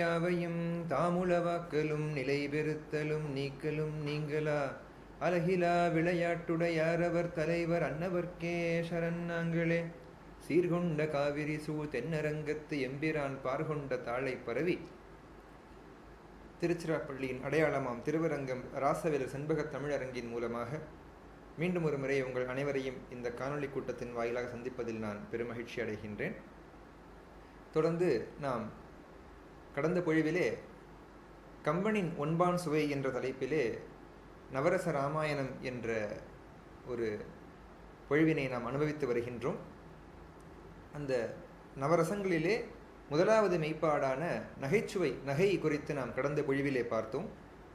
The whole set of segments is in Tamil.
யாவையும் தாமுளவாக்கலும் நிலைபெறுத்தலும் நீக்கலும் நீங்களா? அலகிலா விளையாட்டுடையாரவர் தலைவர் அன்னவர்க்கே சரண் நாங்களே. சீர்கொண்ட காவிரி சூழ் தென்னரங்கத்து எம்பிரான் பார்கொண்ட தாளை பரவி. திருச்சிராப்பள்ளியின் அடையாளமாம் திருவரங்கம் ராசவேலர் செண்பகத் தமிழரங்கின் மூலமாக. மீண்டும் ஒரு முறை உங்கள் அனைவரையும் இந்த காணொளி கூட்டத்தின் வாயிலாக சந்திப்பதில் நான் பெருமகிழ்ச்சி அடைகின்றேன். தொடர்ந்து நாம் கடந்த பொழிவிலே கம்பனின் ஒன்பான் சுவை என்ற தலைப்பிலே நவரச ராமாயணம் என்ற ஒரு பொழிவினை நாம் அனுபவித்து வருகின்றோம். அந்த நவரசங்களிலே முதலாவது மெய்ப்பாடான நகைச்சுவை நகை குறித்து நாம் கடந்த பொழிவிலே பார்த்தோம்.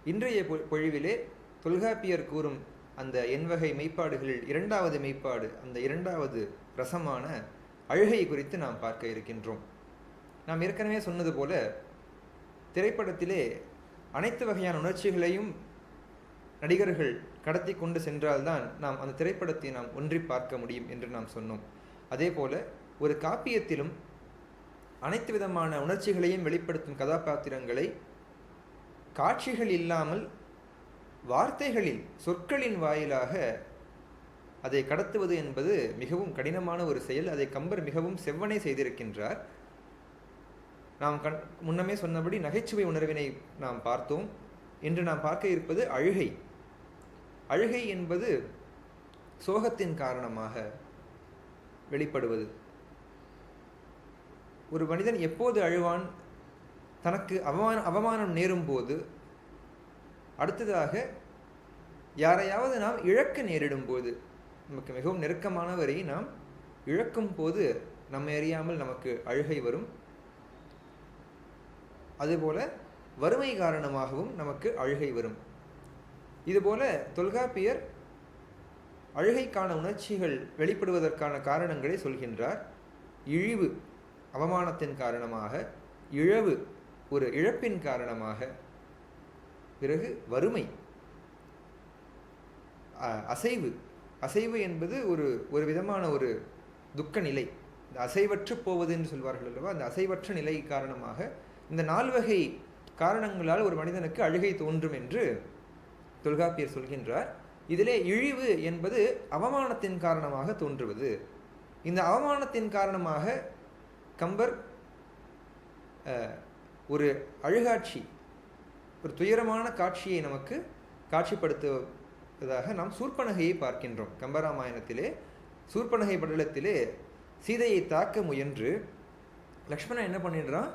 இன்றைய பொ- பொழிவிலே தொல்காப்பியர் கூறும் அந்த எண்வகை மெய்ப்பாடுகளில் இரண்டாவது மெய்ப்பாடு அந்த இரண்டாவது ரசமான அழுகை குறித்து நாம் பார்க்க இருக்கின்றோம். நாம் ஏற்கனவே சொன்னது போல திரைப்படத்திலே அனைத்து வகையான உணர்ச்சிகளையும் நடிகர்கள் கடத்தி கொண்டு சென்றால்தான் நாம் அந்த திரைப்படத்தை நாம் ஒன்றி பார்க்க முடியும் என்று நாம் சொன்னோம். அதே போல ஒரு காப்பியத்திலும் அனைத்து விதமான உணர்ச்சிகளையும் வெளிப்படுத்தும் கதாபாத்திரங்களை காட்சிகள் இல்லாமல் வார்த்தைகளில் சொற்களின் வாயிலாக அதை கடத்துவது என்பது மிகவும் கடினமான ஒரு செயல். அதை கம்பர் மிகவும் செவ்வனே செய்திருக்கின்றார். நாம் கண் முன்னமே சொன்னபடி நகைச்சுவை உணர்வினை நாம் பார்த்தோம். இன்று நாம் பார்க்க இருப்பது அழுகை. அழுகை என்பது சோகத்தின் காரணமாக வெளிப்படுவது. ஒரு மனிதன் எப்போது அழுவான்? தனக்கு அவமான அவமானம் நேரும் போது அடுத்ததாக யாரையாவது நாம் இழக்க நேரிடும் போது நமக்கு மிகவும் நெருக்கமானவரை நாம் இழக்கும் போது நம்ம அறியாமல் நமக்கு அழுகை வரும். அதுபோல் வறுமை காரணமாகவும் நமக்கு அழுகை வரும். இதுபோல் தொல்காப்பியர் அழுகைக்கான உணர்ச்சிகள் வெளிப்படுவதற்கான காரணங்களை சொல்கின்றார். இழிவு அவமானத்தின் காரணமாக இழவு ஒரு இழப்பின் காரணமாக பிறகு வறுமை அசைவு. அசைவு என்பது ஒரு ஒரு விதமான ஒரு துக்க நிலை இந்த அசைவற்று போவது என்று சொல்வார்கள் அல்லவா? அந்த அசைவற்ற நிலை காரணமாக இந்த நால்வகை காரணங்களால் ஒரு மனிதனுக்கு அழுகை தோன்றும் என்று தொல்காப்பியர் சொல்கின்றார். இதிலே இழிவு என்பது அவமானத்தின் காரணமாக தோன்றுவது. இந்த அவமானத்தின் காரணமாக கம்பர் ஒரு அழுகாட்சி ஒரு துயரமான காட்சியை நமக்கு காட்சிப்படுத்துவதாக நாம் சூர்பனகையை பார்க்கின்றோம். கம்பராமாயணத்திலே சூர்ப்பனகை படலத்திலே சீதையை தாக்க முயன்று லக்ஷ்மணன் என்ன பண்ணிடுறான்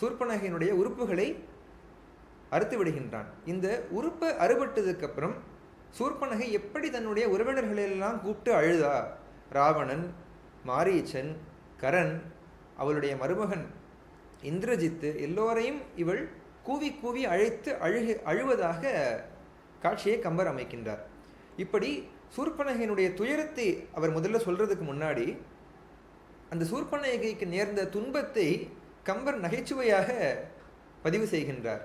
சூர்பனகையினுடைய உறுப்புகளை அறுத்து விடுகின்றான். இந்த உறுப்பை அறுபட்டதுக்கு அப்புறம் எப்படி தன்னுடைய உறவினர்களெல்லாம் கூப்பிட்டு அழுதா? ராவணன் மாரீச்சன் கரண் அவளுடைய மருமகன் இந்திரஜித்து எல்லோரையும் இவள் கூவி கூவி அழைத்து அழுகு அழுவதாக காட்சியை கம்பர் அமைக்கின்றார். இப்படி சூர்பனகையினுடைய துயரத்தை அவர் முதல்ல சொல்றதுக்கு முன்னாடி அந்த சூர்பனகைக்கு நேர்ந்த துன்பத்தை கம்பர் நகைச்சுவையாக பதிவு செய்கின்றார்.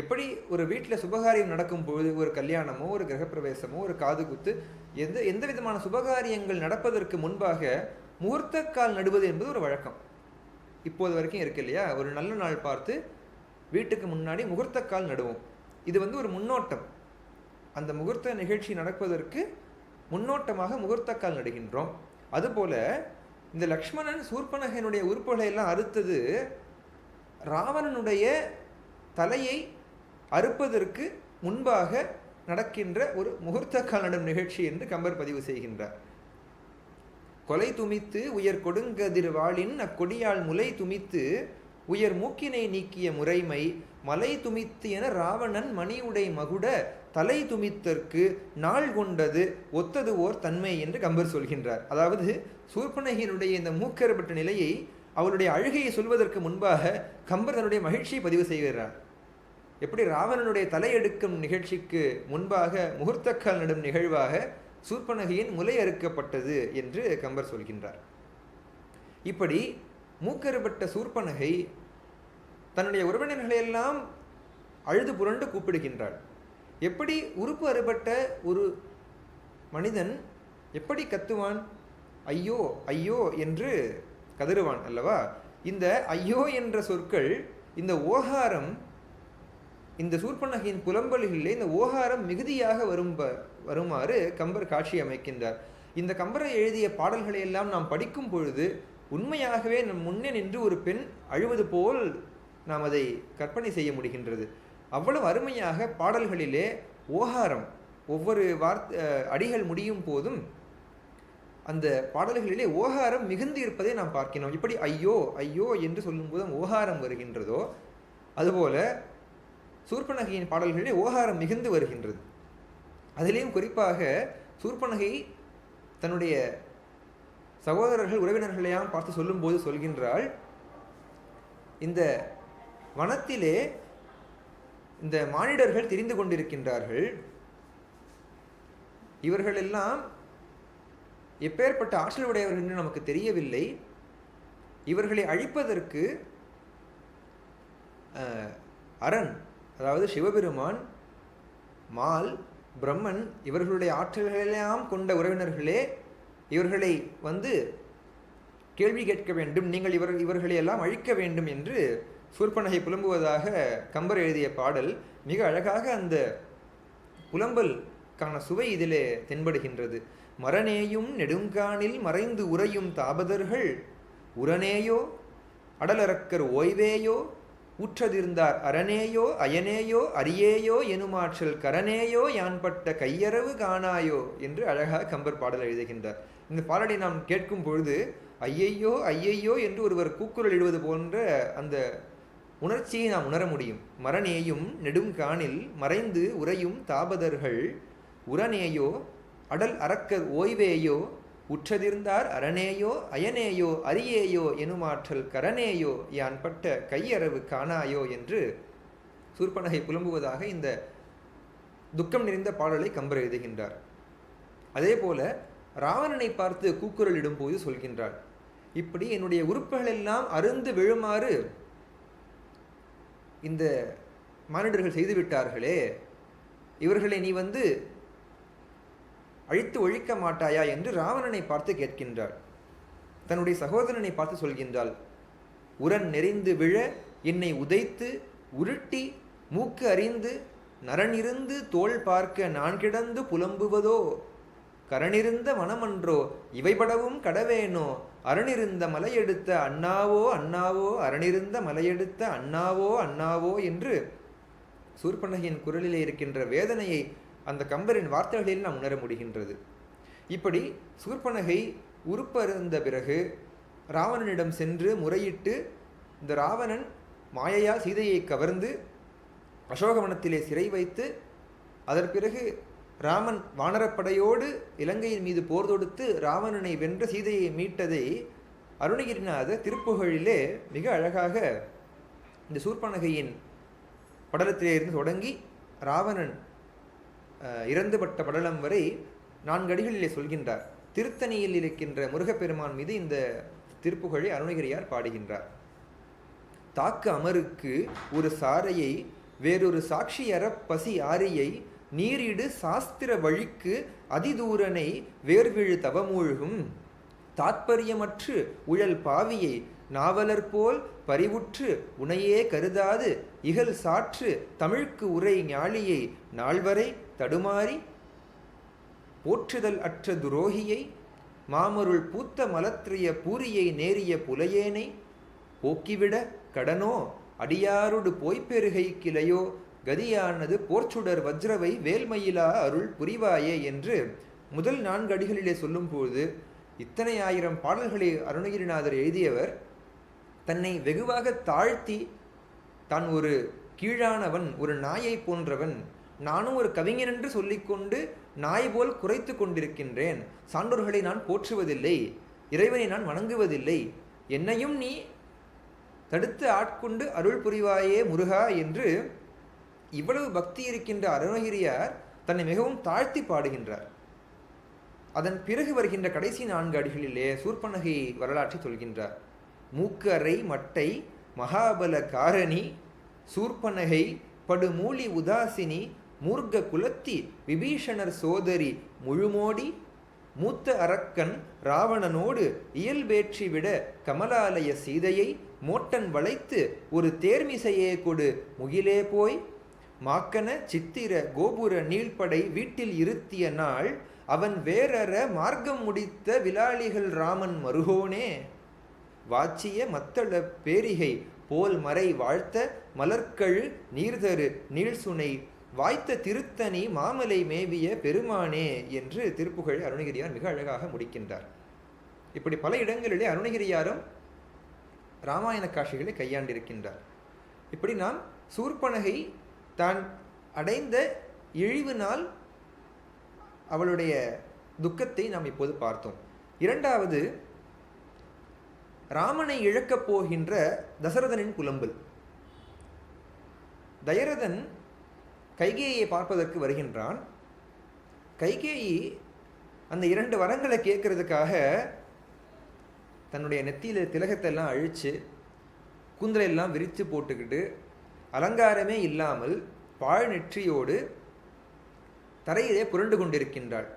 எப்படி ஒரு வீட்டில் சுபகாரியம் நடக்கும் பொழுது ஒரு கல்யாணமோ ஒரு கிரகப்பிரவேசமோ ஒரு காதுகுத்து எந்த எந்த விதமான சுபகாரியங்கள் நடப்பதற்கு முன்பாக முகூர்த்தக்கால் நடுவது என்பது ஒரு வழக்கம். இப்போது வரைக்கும் இருக்கு இல்லையா? ஒரு நல்ல நாள் பார்த்து வீட்டுக்கு முன்னாடி முகூர்த்தக்கால் நடுவோம். இது வந்து ஒரு முன்னோட்டம். அந்த முகூர்த்த நிகழ்ச்சி நடப்பதற்கு முன்னோட்டமாக முகூர்த்தக்கால் நடுகின்றோம். அதுபோல இந்த லக்ஷ்மணன் சூர்பனகனுடைய உறுப்புகளை எல்லாம் அறுத்தது ராவணனுடைய தலையை அறுப்பதற்கு முன்பாக நடக்கின்ற ஒரு முகூர்த்த காலடம் நிகழ்ச்சி என்று கம்பர் பதிவு செய்கின்றார். கொலை துமித்து உயர் கொடுங்கதிர் வாளின் அக்கொடியால் முலை துமித்து உயர் மூக்கினை நீக்கிய முறைமை மலை துமித்து என ராவணன் மணியுடை மகுட தலை துமித்தற்கு நாள் கொண்டது ஒத்தது ஓர் தன்மை என்று கம்பர் சொல்கின்றார். அதாவது சூர்பனகியினுடைய இந்த மூக்கேற்பட்ட நிலையை அவளுடைய அழுகையை சொல்வதற்கு முன்பாக கம்பர் தன்னுடைய மகிழ்ச்சியை பதிவு செய்கிறார். எப்படி ராவணனுடைய தலையெடுக்கும் நிகழ்ச்சிக்கு முன்பாக முகூர்த்தக்கால் நடும் நிகழ்வாக சூர்பனகையின் முலை அறுக்கப்பட்டது என்று கம்பர் சொல்கின்றார். இப்படி மூக்கறுபட்ட சூர்பனகை தன்னுடைய உறவினர்களையெல்லாம் அழுது புரண்டு கூப்பிடுகின்றாள். எப்படி உறுப்பு அறுபட்ட ஒரு மனிதன் எப்படி கத்துவான்? ஐயோ ஐயோ என்று கதறுவான் அல்லவா? இந்த ஐயோ என்ற சொற்கள் இந்த ஓகாரம் இந்த சூர்பனகையின் புலம்பல்களிலே இந்த ஓகாரம் மிகுதியாக வரும் வருமாறு கம்பர் காட்சி அமைக்கின்றார். இந்த கம்பரை எழுதிய பாடல்களை எல்லாம் நாம் படிக்கும் பொழுது உண்மையாகவே நம் முன்னே நின்று ஒரு பெண் அழுவது போல் நாம் அதை கற்பனை செய்ய முடிகின்றது. அவ்வளவு அருமையாக பாடல்களிலே ஓகாரம் ஒவ்வொரு வார்த்தை அடிகள் முடியும் போதும் அந்த பாடல்களிலே ஓகாரம் மிகுந்து இருப்பதை நாம் பார்க்கிறோம் இப்படி ஐயோ ஐயோ என்று சொல்லும்போது ஓகாரம் வருகின்றதோ அதுபோல சூர்பனகையின் பாடல்களிலே ஓகாரம் மிகுந்து வருகின்றது. அதிலேயும் குறிப்பாக சூர்பனகை தன்னுடைய சகோதரர்கள் உறவினர்களையாம் பார்த்து சொல்லும்போது சொல்கின்றாள் இந்த வனத்திலே இந்த மானிடர்கள் தெரிந்து கொண்டிருக்கின்றார்கள். இவர்களெல்லாம் எப்பேற்பட்ட ஆற்றல் உடையவர்கள் என்று நமக்கு தெரியவில்லை. இவர்களை அழிப்பதற்கு அரண் அதாவது சிவபெருமான் மால் பிரம்மன் இவர்களுடைய ஆற்றல்களெல்லாம் கொண்ட உறவினர்களே இவர்களை வந்து கேள்வி கேட்க வேண்டும் நீங்கள் இவர் இவர்களை எல்லாம் அழிக்க வேண்டும் என்று சூர்பனகை புலம்புவதாக கம்பர் எழுதிய பாடல் மிக அழகாக அந்த புலம்பல்கான சுவை இதிலே தென்படுகின்றது. மரநேயும் நெடுங்கானில் மறைந்து உறையும் தாபதர்கள் உரனேயோ அடலரக்கர் ஓய்வேயோ உற்றதிர்ந்தார் அரணேயோ அயனேயோ அரியேயோ எனுமாற்றல் கரனேயோ யான்பட்ட கையறவு காணாயோ என்று அழகாக கம்பர் பாடல் எழுதுகின்றார். இந்த பாடலை நாம் கேட்கும் பொழுது ஐயையோ ஐயையோ என்று ஒருவர் கூக்குரல் இடுவது போன்ற அந்த உணர்ச்சியை நாம் உணர முடியும். மரநேயும் நெடுங்கானில் மறைந்து உறையும் தாபதர்கள் உரனேயோ அடல் அறக்கர் ஓய்வேயோ உற்றதிர்ந்தார் அரணேயோ அயனேயோ அரியேயோ எனுமாற்றல் கரனேயோ யான் பட்ட கையறவு காணாயோ என்று சூர்பனகை புலம்புவதாக இந்த துக்கம் நிறைந்த பாடலை கம்பர் எழுதுகின்றார். அதே போல ராவணனை பார்த்து கூக்குரல் இடும்போது இப்படி என்னுடைய உறுப்புகள் எல்லாம் அருந்து விழுமாறு இந்த மானிடர்கள் செய்துவிட்டார்களே இவர்களை நீ வந்து அழித்து ஒழிக்க மாட்டாயா? என்று ராவணனை பார்த்து கேட்கின்றாள். தன்னுடைய சகோதரனை பார்த்து சொல்கின்றாள் உரன் நெறிந்து விழ என்னை உதைத்து உருட்டி மூக்கு அறிந்து நரனிருந்து தோல் பார்க்க நான் கிடந்து புலம்புவதோ? கரணிருந்த மனமன்றோ இவைபடவும் கடவேனோ? அரணிருந்த மலையெடுத்த அண்ணாவோ அண்ணாவோ? அரணிருந்த மலையெடுத்த அண்ணாவோ அண்ணாவோ? என்று சூர்பனகையின் குரலிலே இருக்கின்ற வேதனையை அந்த கம்பரின் வார்த்தைகளில் நாம் உணர முடிகின்றது. இப்படி சூர்பனகை உருப்பருந்த பிறகு ராவணனிடம் சென்று முறையிட்டு இந்த ராவணன் மாயையால் சீதையை கவர்ந்து அசோகவனத்திலே சிறை வைத்து அதன் பிறகு ராமன் வானரப்படையோடு இலங்கையின் மீது போர் தொடுத்து ராவணனை வென்ற சீதையை மீட்டதை அருணகிரிநாத திருப்புகழிலே மிக அழகாக இந்த சூர்பனகையின் படலத்திலே இருந்து தொடங்கி ராவணன் இறந்துபட்ட படலம் வரை நான்கு அடிகளிலே சொல்கின்றார். திருத்தணியில் இருக்கின்ற முருகப்பெருமான் மீது இந்த திருப்புகழை அருணகிரியார் பாடுகின்றார். தாக்கு அமருக்கு ஒரு சாரையை வேறொரு சாட்சியற பசி ஆரியை நீரிடு சாஸ்திர வழிக்கு அதிதூரனை வேர்விழு தவமூழ்கும். தாத்பரியமற்று உழல் பாவியை நாவலர் போல் பரிவுற்று உனையே கருதாது இகல் சாற்று தமிழ்க்கு உரை ஞாழியை நால்வரை தடுமாறி போற்றுதல் அற்ற துரோகியை மாமருள் பூத்த மலத்திரிய பூரியை நேரிய புலையேனை போக்கிவிட கடனோ அடியாருடு போய்ப்பெருகை கிளையோ கதியானது போர்ச்சுடர் வஜ்ரவை வேல்மயிலா அருள் புரிவாயே என்று முதல் நான்கு அடிகளிலே சொல்லும்போது இத்தனை ஆயிரம் பாடல்களை அருணகிரிநாதர் எழுதியவர் தன்னை வெகுவாக தாழ்த்தி தான் ஒரு கீழானவன் ஒரு நாயை போன்றவன் நானும் ஒரு கவிஞன் என்று சொல்லிக்கொண்டு நாய் போல் குறைத்து கொண்டிருக்கின்றேன். சான்றோர்களை நான் போற்றுவதில்லை இறைவனை நான் வணங்குவதில்லை. என்னையும் நீ தடுத்து ஆட்கொண்டு அருள் புரிவாயே முருகா என்று இவ்வளவு பக்தி இருக்கின்ற அருணகிரியார் தன்னை மிகவும் தாழ்த்தி பாடுகின்றார். அதன் பிறகு வருகின்ற கடைசி நான்கு அடிகளிலே சூர்பனகை வரலாற்றை சொல்கின்றார். மூக்கு அறை மட்டை மகாபல காரணி சூர்பனகை படுமூலி உதாசினி மூர்க்க குலத்தி விபீஷணர் சோதரி முழுமோடி மூத்த அரக்கன் ராவணனோடு இயல்பேற்றி விட கமலாலய சீதையை மோட்டன் வளைத்து ஒரு தேர்மிசையே கொடு முகிலே போய் மாக்கன சித்திர கோபுர நீள்படை வீட்டில் இருத்திய நாள் அவன் வேறற மார்க்கம் முடித்த விலாளிகள் ராமன் மருகோனே. வாச்சிய மத்தள பேரிகை போல் மறை வாழ்த்த மலர்கழு நீர்தரு நீழ்சுனை வாய்த்த திருத்தணி மாமலை மேவிய பெருமானே என்று திருப்புகழ் அருணகிரியார் மிக அழகாக முடிக்கின்றார். இப்படி பல இடங்களிலே அருணகிரியாரும் ராமாயண காட்சிகளை கையாண்டிருக்கின்றார். இப்படி நாம் சூர்பனகை தான் அடைந்த இழிவினால் அவளுடைய துக்கத்தை நாம் இப்போது பார்த்தோம். இரண்டாவது ராமனை இழக்கப் போகின்ற தசரதனின் புலம்பல் தயரதன் கைகேயை பார்ப்பதற்கு வருகின்றான். கைகேயி அந்த இரண்டு வரங்களை கேட்கறதுக்காக தன்னுடைய நெத்தியில் திலகத்தை எல்லாம் அழித்து கூந்தலையெல்லாம் விரித்து போட்டுக்கிட்டு அலங்காரமே இல்லாமல் பாழ் நெற்றியோடு தரையிலே புரண்டு கொண்டிருக்கின்றாள்.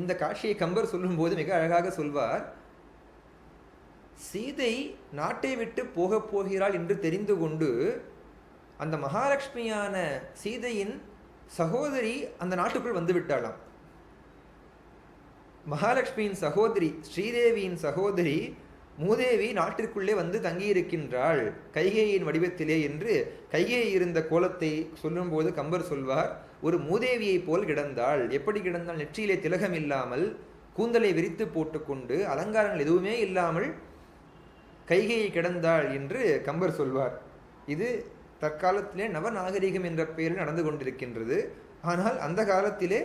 இந்த காட்சியை கம்பர் சொல்லும்போது மிக அழகாக சொல்வார் சீதை நாட்டை விட்டு போகப் போகிறாள் என்று தெரிந்து கொண்டு அந்த மகாலட்சுமியான சீதையின் சகோதரி அந்த நாட்டுக்குள் வந்து விட்டாளாம். மகாலட்சுமியின் சகோதரி ஸ்ரீதேவியின் சகோதரி மூதேவி நாட்டிற்குள்ளே வந்து தங்கியிருக்கின்றாள். கைகேயின் வடிவத்திலே என்று கைகேயி இருந்த கோலத்தை சொல்லும்போது கம்பர் சொல்வார் ஒரு மூதேவியைப் போல் கிடந்தாள். எப்படி கிடந்தால் நெற்றியிலே திலகம் இல்லாமல் கூந்தலை விரித்து போட்டுக்கொண்டு அலங்காரங்கள் எதுவுமே இல்லாமல் கைகையை கிடந்தாள் என்று கம்பர் சொல்வார். இது தற்காலத்திலே நவநாகரிகம் என்ற பெயரில் நடந்து கொண்டிருக்கின்றது. ஆனால் அந்த காலத்திலே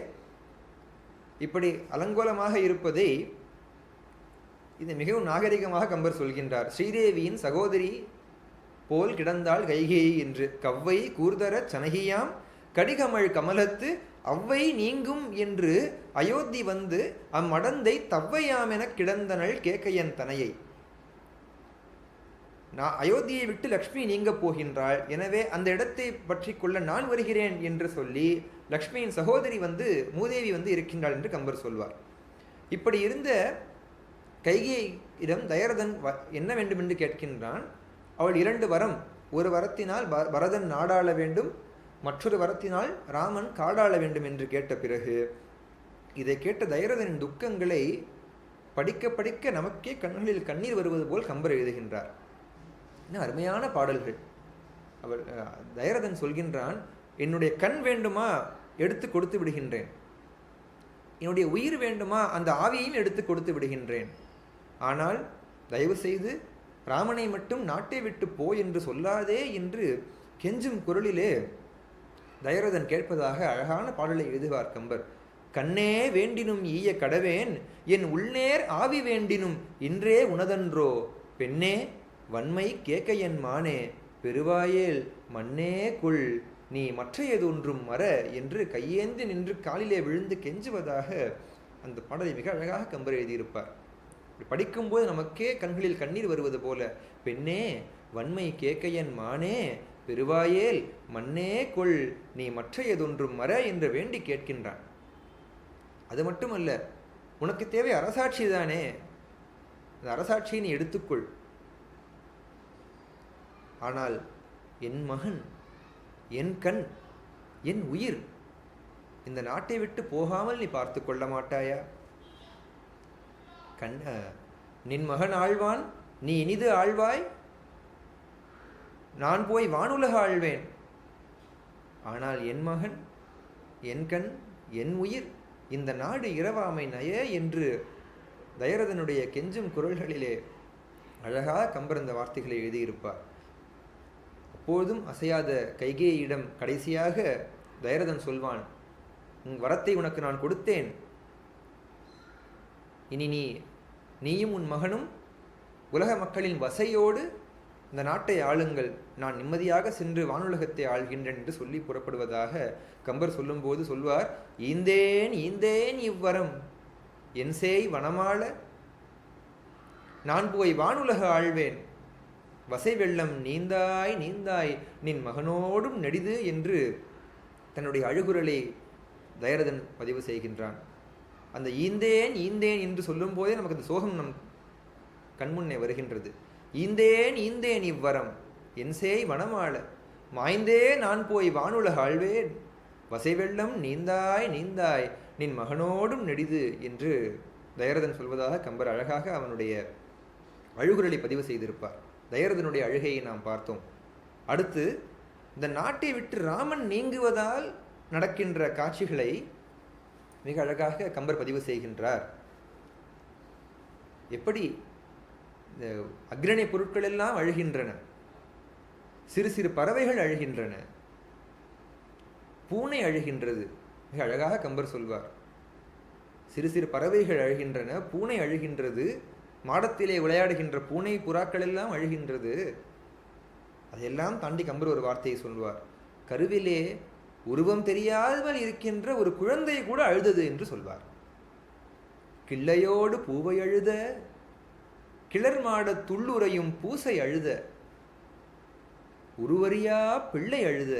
இப்படி அலங்கோலமாக இருப்பதை இது மிகவும் நாகரிகமாக கம்பர் சொல்கின்றார். ஸ்ரீதேவியின் சகோதரி போல் கிடந்தாள் கைகேயி என்று. கவ்வை கூர்தர சனகியாம் கடிகமழ் கமலத்து அவ்வை நீங்கும் என்று அயோத்தி வந்து அம்மடந்தை தவ்வையாமெனக் கிடந்தனள் கேக்கையன் தனையை. நான் அயோத்தியை விட்டு லக்ஷ்மி நீங்க போகின்றாள். எனவே அந்த இடத்தை பற்றி கொள்ள நான் வருகிறேன் என்று சொல்லி லக்ஷ்மியின் சகோதரி வந்து மூதேவி வந்து இருக்கின்றாள் என்று கம்பர் சொல்வார். இப்படி இருந்த கைகேயிடம் தயரதன் வ- என்ன வேண்டுமென்று கேட்கின்றான்? அவள் இரண்டு வரம் ஒரு வரத்தினால் ப- பரதன் நாடாள வேண்டும் மற்றொரு வரத்தினால் ராமன் காடாள வேண்டும் என்று கேட்ட பிறகு இதை கேட்ட தயரதனின் துக்கங்களை படிக்க படிக்க நமக்கே கண்களில் கண்ணீர் வருவது போல் கம்பர் எழுதுகின்றார். என்ன அருமையான பாடல்கள். அவர் தயரதன் சொல்கின்றான் என்னுடைய கண் வேண்டுமா? எடுத்து கொடுத்து விடுகின்றேன். என்னுடைய உயிர் வேண்டுமா? அந்த ஆவியையும் எடுத்து கொடுத்து விடுகின்றேன். ஆனால் தயவு செய்து ராமனை மட்டும் நாட்டை விட்டு போ என்று சொல்லாதே என்று கெஞ்சும் குரலிலே தயரதன் கேட்பதாக அழகான பாடலை எழுதுவார் கம்பர். கண்ணே வேண்டினும் ஈய கடவேன் என் உள்நேர் ஆவி வேண்டினும் இன்றே உனதன்றோ. பெண்ணே வன்மை கேட்க என் மானே பெருவாயேல் மண்ணே கொள். நீ மற்றையதொன்றும் மற என்று கையேந்தி நின்று காலிலே விழுந்து கெஞ்சுவதாக அந்த பாடலை மிக அழகாக கம்பர் எழுதியிருப்பார். இப்படி படிக்கும்போது நமக்கே கண்களில் கண்ணீர் வருவது போல பெண்ணே வன்மை கேக்கையன் மானே பெருவாயேல் மண்ணே கொள் நீ மற்றையதொன்றும் மற என்று வேண்டி கேட்கின்றான். அது மட்டுமல்ல உனக்கு தேவை அரசாட்சி தானே அந்த அரசாட்சியை நீ எடுத்துக்கொள். ஆனால் என் மகன் என் கண் என் உயிர் இந்த நாட்டை விட்டு போகாமல் நீ பார்த்து கொள்ள மாட்டாயா? கண் நின் மகன் ஆழ்வான் நீ இனிது ஆழ்வாய் நான் போய் வானுலக ஆழ்வேன். ஆனால் என் மகன் என் கண் என் உயிர் இந்த நாடு இரவாமை நய என்று தயரதனுடைய கெஞ்சும் குரல்களிலே அழகாக கம்பரந்த வார்த்தைகளை எழுதியிருப்பார். அப்போதும் அசையாத கைகேயிடம் கடைசியாக தயரதன் சொல்வான் உன் வரத்தை உனக்கு நான் கொடுத்தேன். இனி நீ நீயும் உன் மகனும் உலக மக்களின் வசையோடு இந்த நாட்டை ஆளுங்கள். நான் நிம்மதியாக சென்று வானுலகத்தை ஆள்கின்றேன் என்று சொல்லி புறப்படுவதாக கம்பர் சொல்லும்போது சொல்வார் ஈந்தேன் ஈந்தேன் இவ்வரம் என் சேய் வனமாள நான் போய் வானுலக ஆழ்வேன் வசை வெள்ளம் நீந்தாய் நீந்தாய் நின் மகனோடும் நெடிது என்று தன்னுடைய அழுகுரலை தயரதன் பதிவு செய்கின்றான். அந்த ஈந்தேன் ஈந்தேன் என்று சொல்லும் போதே நமக்கு அந்த சோகம் நம் கண்முன்னே வருகின்றது. ஈந்தேன் ஈந்தேன் இவ்வரம் என் சேய் வனமாள மாய்ந்தே நான் போய் வானுலக ஆழ்வேன். வசைவெள்ளம் நீந்தாய் நீந்தாய் நின் மகனோடும் நெடிது என்று தயரதன் சொல்வதாக கம்பர் அழகாக அவனுடைய அழுகுரலை பதிவு செய்திருப்பார். தயரதனுடைய அழுகையை நாம் பார்த்தோம். அடுத்து இந்த நாட்டை விட்டு ராமன் நீங்குவதால் நடக்கின்ற காட்சிகளை மிக அழகாக கம்பர் பதிவு செய்கின்றார். எப்படி இந்த அக்ரணி பொருட்கள் எல்லாம் அழுகின்றன? சிறு சிறு பறவைகள் அழுகின்றன. பூனை அழுகின்றது. மிக அழகாக கம்பர் சொல்வார். சிறு சிறு பறவைகள் அழுகின்றன பூனை அழுகின்றது. மாடத்திலே விளையாடுகின்ற பூனை புறாக்கள் எல்லாம் அழுகின்றது. அதையெல்லாம் தாண்டி கம்பர் ஒரு வார்த்தையை சொல்வார். கருவிலே உருவம் தெரியாதவள் இருக்கின்ற ஒரு குழந்தை கூட அழுதது என்று சொல்வார். கிள்ளையோடு பூவை அழுத கிளர் மாட துள்ளுரையும் பூசை அழுத உருவறியா பிள்ளை அழுத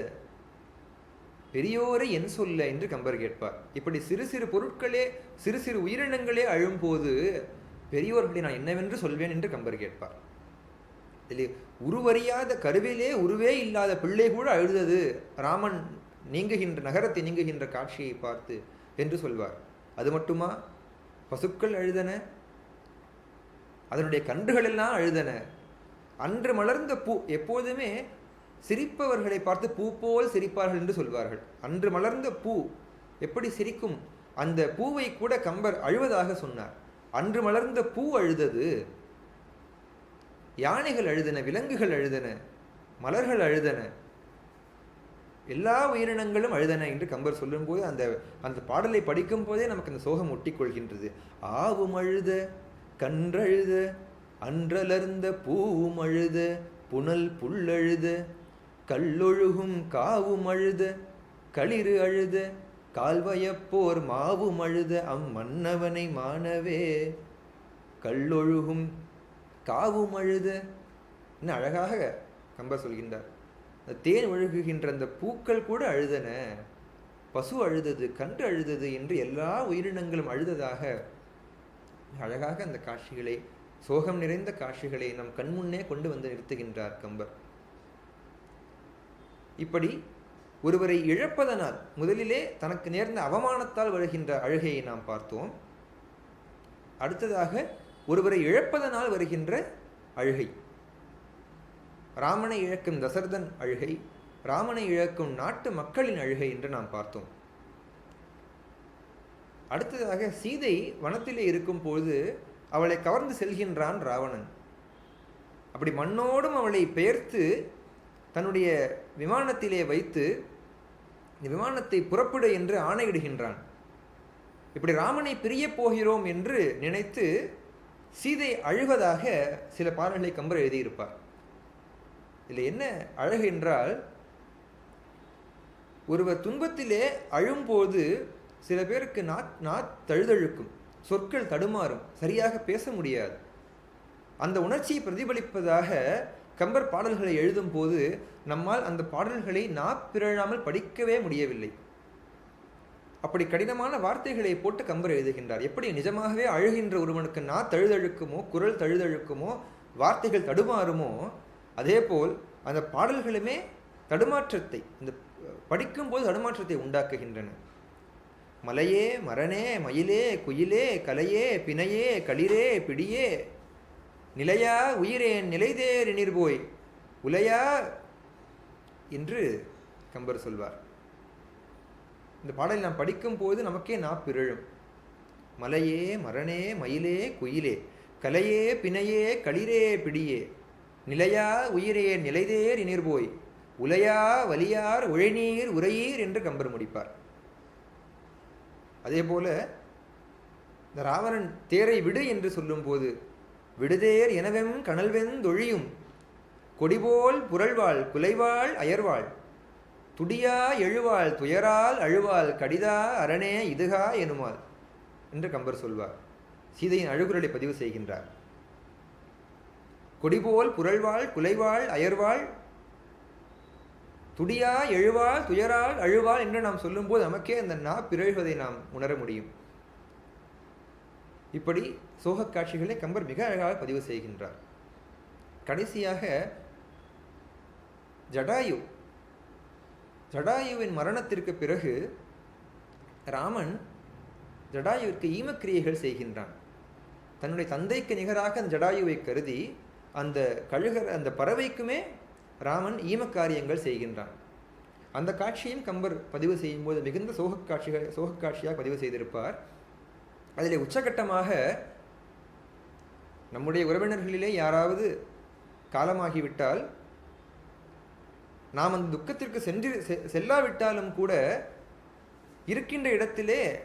பெரியோரை என் சொல்ல என்று கம்பர் கேட்பார். இப்படி சிறு சிறு பொருட்களே சிறு சிறு உயிரினங்களே அழும்போது பெரியோர்களை நான் என்னவென்று சொல்வேன் என்று கம்பர் கேட்பார். இதில் உருவறியாத கருவிலே உருவே இல்லாத பிள்ளை கூட அழுதது. ராமன் நீங்குகின்ற நகரத்தை நீங்குகின்ற காட்சியை பார்த்து என்று சொல்வார். அது மட்டுமா? பசுக்கள் அழுதன? அதனுடைய கன்றுகள் எல்லாம் அழுதன. அன்று மலர்ந்த பூ எப்போதுமே சிரிப்பவர்களை பார்த்து பூ போல் சிரிப்பார்கள் என்று சொல்வார்கள். அன்று மலர்ந்த பூ எப்படி சிரிக்கும்? அந்த பூவை கூட கம்பர் அழுவதாக சொன்னார். அன்று மலர்ந்த பூ அழுதது. யானைகள் அழுதன விலங்குகள் அழுதன மலர்கள் அழுதன. எல்லா உயிரினங்களும் அழுதன என்று கம்பர் சொல்லும்போது அந்த அந்த பாடலை படிக்கும் போதே நமக்கு அந்த சோகம் ஒட்டிக்கொள்கின்றது. ஆவும் அழுத கன்றழுத அன்றலர்ந்த பூவும் அழுத புனல் புல்லழுத கல்லொழுகும் காவும் அழுத களிறு அழுத கால்வயப்போர் மாவும் அழுத அம்மன்னவனை மாணவே கல்லொழுகும் காவும் அழுத. என்ன அழகாக கம்பர் சொல்கின்றார். தேன் ஒழுகுகின்ற அந்த பூக்கள் கூட அழுதன. பசு அழுதது கன்று அழுதது என்று எல்லா உயிரினங்களும் அழுததாக அழகாக அந்த காட்சிகளை சோகம் நிறைந்த காட்சிகளை நம் கண்முன்னே கொண்டு வந்து நிறுத்துகின்றார் கம்பர். இப்படி ஒருவரை இழப்பதனால் முதலிலே தனக்கு நேர்ந்த அவமானத்தால் வருகின்ற அழுகையை நாம் பார்த்தோம். அடுத்ததாக ஒருவரை இழப்பதனால் வருகின்ற அழுகை. ராமனை இழக்கும் தசரதன் அழுகை ராமனை இழக்கும் நாட்டு மக்களின் அழுகை என்று நாம் பார்த்தோம். அடுத்ததாக சீதை வனத்திலே இருக்கும் பொழுது அவளை கவர்ந்து செல்கின்றான் ராவணன். அப்படி மண்ணோடும் அவளை பெயர்த்து தன்னுடைய விமானத்திலே வைத்து விமானத்தை புறப்படு என்று ஆணையிடுகின்றான். இப்படி ராமனை பிரியப் போகிறோம் என்று நினைத்து சீதை அழுவதாக சில பாடல்களை கம்பர் எழுதியிருப்பார். இதில் என்ன அழகு என்றால் ஒருவர் துன்பத்திலே அழும்போது சில பேருக்கு நாத் நாத் தழுதழுக்கும் சொற்கள் தடுமாறும் சரியாக பேச முடியாது. அந்த உணர்ச்சியை பிரதிபலிப்பதாக கம்பர் பாடல்களை எழுதும் போது நம்மால் அந்த பாடல்களை நாப்பிரழாமல் படிக்கவே முடியவில்லை. அப்படி கடினமான வார்த்தைகளை போட்டு கம்பர் எழுதுகின்றார். எப்படி நிஜமாகவே அழுகின்ற ஒருவனுக்கு நா தழுதழுக்குமோ குரல் தழுதழுக்குமோ வார்த்தைகள் தடுமாறுமோ அதே போல் அந்த பாடல்களுமே தடுமாற்றத்தை இந்த படிக்கும்போது தடுமாற்றத்தை உண்டாக்குகின்றன. மலையே மரணே மயிலே குயிலே கலையே பிணையே களிரே பிடியே நிலையா உயிரேன் நிலைதேர் நிர்போய் உலையா என்று கம்பர் சொல்வார். இந்த பாடலை நாம் படிக்கும்போது நமக்கே நா பிறழும். மலையே மரணே மயிலே குயிலே கலையே பிணையே களிரே பிடியே நிலையா உயிரே நிலைதேர் இனிர்போய் உலையா வலியார் உழைநீர் உரையீர் என்று கம்பர் முடிப்பார். அதே போல இந்த ராவணன் தேரை விடு என்று சொல்லும்போது விடுதேர் எனவெம் கனல்வெந்தொழியும் கொடிபோல் புரள்வாள் குலைவாள் அயர்வாள் துடியா எழுவாள் துயரால் அழுவாள் கடிதா அரணே இதுகா எனுமாள் என்று கம்பர் சொல்வார். சீதையின் அழுகுரலை பதிவு செய்கின்றார். கொடிபோல் புரள்வாள் குலைவாள் அயர்வாள் துடியா எழுவாள் துயரால் அழுவாள் என்று நாம் சொல்லும்போது நமக்கே அந்த நா பிறழ்வதை நாம் உணர முடியும். இப்படி சோகக் காட்சிகளை கம்பர் மிக அழகாக பதிவு செய்கின்றார். கடைசியாக ஜடாயு. ஜடாயுவின் மரணத்திற்கு பிறகு ராமன் ஜடாயுவிற்கு ஈமக்கிரியைகள் செய்கின்றான். தன்னுடைய தந்தைக்கு நிகராக அந்த ஜடாயுவை கருதி அந்த கழுகர் அந்த பறவைக்குமே ராமன் ஈமக்காரியங்கள் செய்கின்றான். அந்த காட்சியும் கம்பர் பதிவு செய்யும்போது மிகுந்த சோகக் காட்சிகள் சோகக் காட்சியாக பதிவு செய்திருப்பார். அதிலே உச்சகட்டமாக நம்முடைய உறவினர்களிலே யாராவது காலமாகிவிட்டால் நாம் அந்த துக்கத்திற்கு சென்று செ- செல்லாவிட்டாலும் கூட இருக்கின்ற இடத்திலே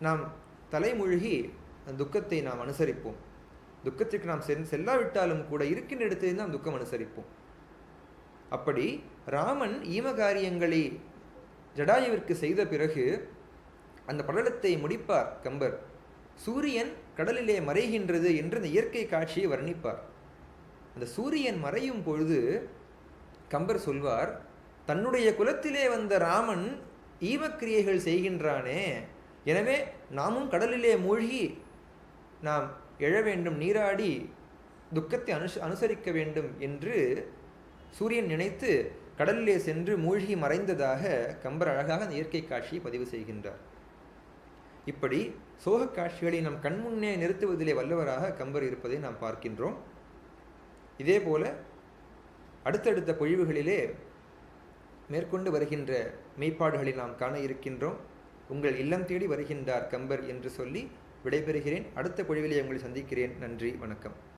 நாம் தலைமூழ்கி அந்த துக்கத்தை நாம் அனுசரிப்போம். துக்கத்திற்கு நாம் சென் செல்லாவிட்டாலும் கூட இருக்கின்ற இடத்திலே நாம் துக்கம் அனுசரிப்போம். அப்படி ராமன் ஈமகாரியங்களை ஜடாயுவிற்கு செய்த பிறகு அந்த படலத்தை முடிப்பார் கம்பர். சூரியன் கடலிலே மறைகின்றது என்று அந்த இயற்கை காட்சியை வர்ணிப்பார். அந்த சூரியன் மறையும் பொழுது கம்பர் சொல்வார் தன்னுடைய குலத்திலே வந்த ராமன் ஈமக்கிரியைகள் செய்கின்றானே. எனவே நாமும் கடலிலே மூழ்கி நாம் எழ வேண்டும் நீராடி துக்கத்தை அனுச அனுசரிக்க வேண்டும் என்று சூரியன் நினைத்து கடலிலே சென்று மூழ்கி மறைந்ததாக கம்பர் அழகாக அந்த இயற்கை காட்சியை பதிவு செய்கின்றார். இப்படி சோகக் காட்சிகளை நம் கண்முன்னே நிறுத்துவதிலே வல்லவராக கம்பர் இருப்பதை நாம் பார்க்கின்றோம். இதேபோல அடுத்தடுத்த பொழிவுகளிலே மேற்கொண்டு வருகின்ற மெய்ப்பாடுகளை நாம் காண இருக்கின்றோம். உங்கள் இல்லம் தேடி வருகின்றார் கம்பர் என்று சொல்லி விடைபெறுகிறேன். அடுத்த குழுவிலே உங்களை சந்திக்கிறேன். நன்றி வணக்கம்.